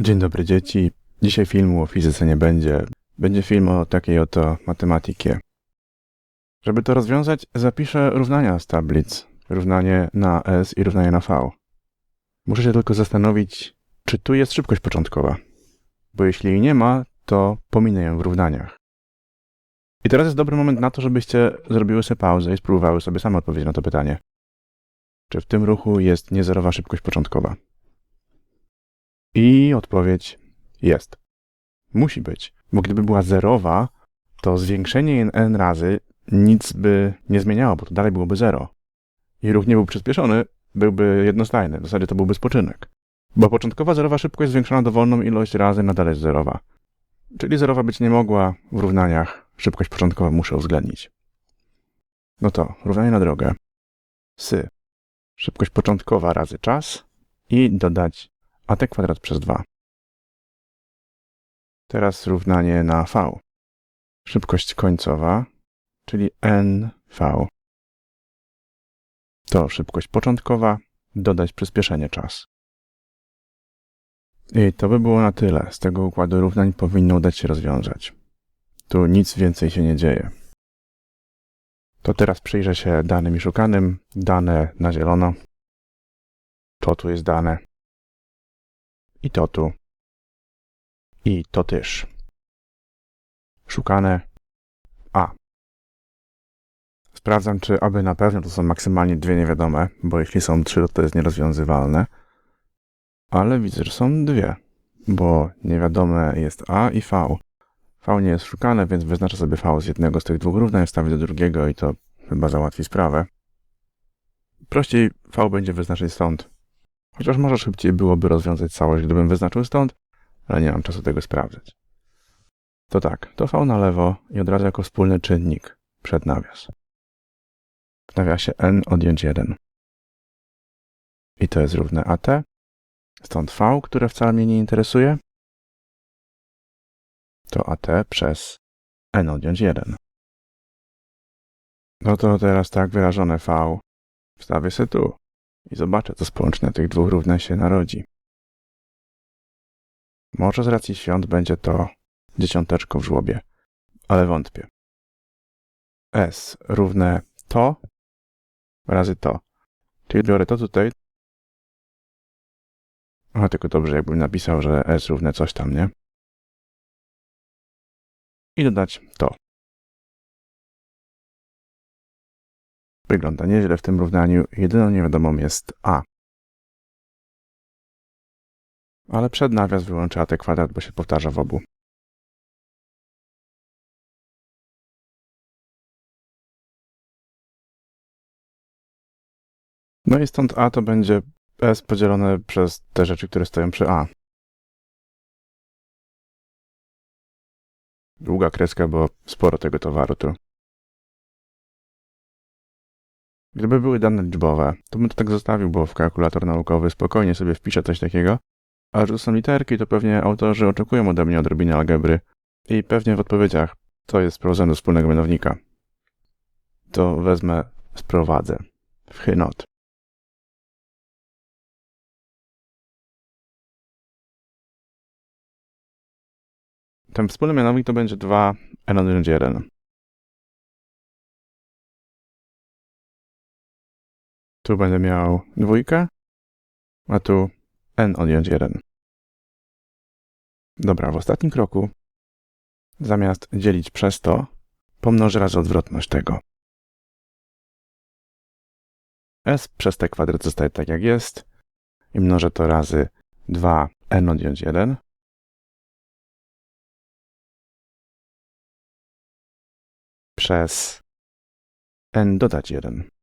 Dzień dobry dzieci. Dzisiaj filmu o fizyce nie będzie. Będzie film o takiej oto matematykie. Żeby to rozwiązać, zapiszę równania z tablic. Równanie na S i równanie na V. Muszę się tylko zastanowić, czy tu jest szybkość początkowa. Bo jeśli jej nie ma, to pominę ją w równaniach. I teraz jest dobry moment na to, żebyście zrobiły sobie pauzę i spróbowały sobie same odpowiedzieć na to pytanie. Czy w tym ruchu jest niezerowa szybkość początkowa? I odpowiedź jest. Musi być, bo gdyby była zerowa, to zwiększenie n razy nic by nie zmieniało, bo to dalej byłoby zero. I ruch nie był przyspieszony, byłby jednostajny, w zasadzie to byłby spoczynek. Bo początkowa zerowa szybkość zwiększona dowolną ilość razy nadal jest zerowa. Czyli zerowa być nie mogła w równaniach, szybkość początkową muszę uwzględnić. No to, równanie na drogę. Sy. Szybkość początkowa razy czas i dodać at kwadrat przez 2. Teraz równanie na v. Szybkość końcowa, czyli nv. To szybkość początkowa, dodać przyspieszenie czas. I to by było na tyle. Z tego układu równań powinno udać się rozwiązać. Tu nic więcej się nie dzieje. To teraz przyjrzę się danym i szukanym. Dane na zielono. To tu jest dane. I to tu. I to też. Szukane. A. Sprawdzam, czy aby na pewno to są maksymalnie dwie niewiadome, bo jeśli są trzy, to to jest nierozwiązywalne. Ale widzę, że są dwie, bo niewiadome jest A i V. V nie jest szukane, więc wyznaczę sobie V z jednego z tych dwóch równań, wstawię do drugiego i to chyba załatwi sprawę. Prościej V będzie wyznaczyć stąd. Chociaż może szybciej byłoby rozwiązać całość, gdybym wyznaczył stąd, ale nie mam czasu tego sprawdzać. To tak, to V na lewo i od razu jako wspólny czynnik przed nawias. W nawiasie n odjąć 1. I to jest równe AT. Stąd V, które wcale mnie nie interesuje, to AT przez n odjąć 1. No to teraz tak wyrażone V wstawię sobie tu i zobaczę, co społeczne tych dwóch równań się narodzi. Może z racji świąt będzie to dziesiąteczko w żłobie, ale wątpię. S równe to razy to. Czyli biorę to tutaj. A tylko dobrze, jakbym napisał, że S równe coś tam, nie? I dodać to. Wygląda nieźle w tym równaniu. Jedyną niewiadomą jest a. Ale przed nawias wyłączę at kwadrat, bo się powtarza w obu. No i stąd a to będzie s podzielone przez te rzeczy, które stoją przy a. Długa kreska, bo sporo tego towaru tu. Gdyby były dane liczbowe, to bym to tak zostawił, bo w kalkulator naukowy spokojnie sobie wpiszę coś takiego. A że to są literki, to pewnie autorzy oczekują ode mnie odrobiny algebry i pewnie w odpowiedziach to jest sprowadzone do wspólnego mianownika. To wezmę, sprowadzę w chynot. Ten wspólny mianownik to będzie 2 n odjąć 1. Tu będę miał dwójkę, a tu n odjąć 1. Dobra, w ostatnim kroku zamiast dzielić przez to, pomnożę razy odwrotność tego. s przez t kwadrat zostaje tak jak jest i mnożę to razy 2 n odjąć 1. Przez n dodać 1.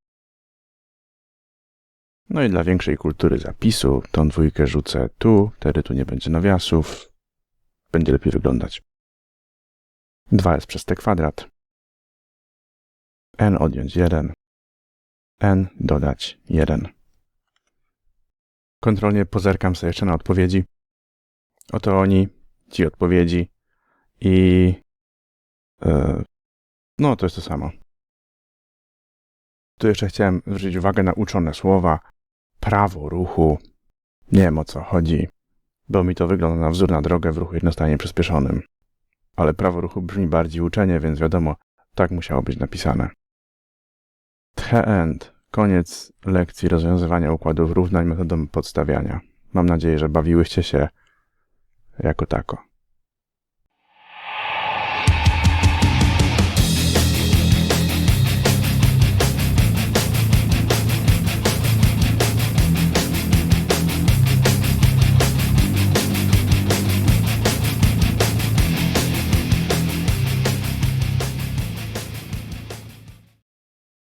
No i dla większej kultury zapisu tą dwójkę rzucę tu, wtedy tu nie będzie nawiasów. Będzie lepiej wyglądać. 2s przez t kwadrat. n odjąć 1. n dodać 1. Kontrolnie pozerkam sobie jeszcze na odpowiedzi. Oto oni, ci odpowiedzi i... Yy, no, to jest to samo. Tu jeszcze chciałem zwrócić uwagę na uczone słowa prawo ruchu. Nie wiem o co chodzi. bo mi to wygląda na wzór na drogę w ruchu jednostajnie przyspieszonym. Ale prawo ruchu brzmi bardziej uczenie, więc wiadomo, tak musiało być napisane. The end. Koniec lekcji rozwiązywania układów równań metodą podstawiania. Mam nadzieję, że bawiłyście się jako tako.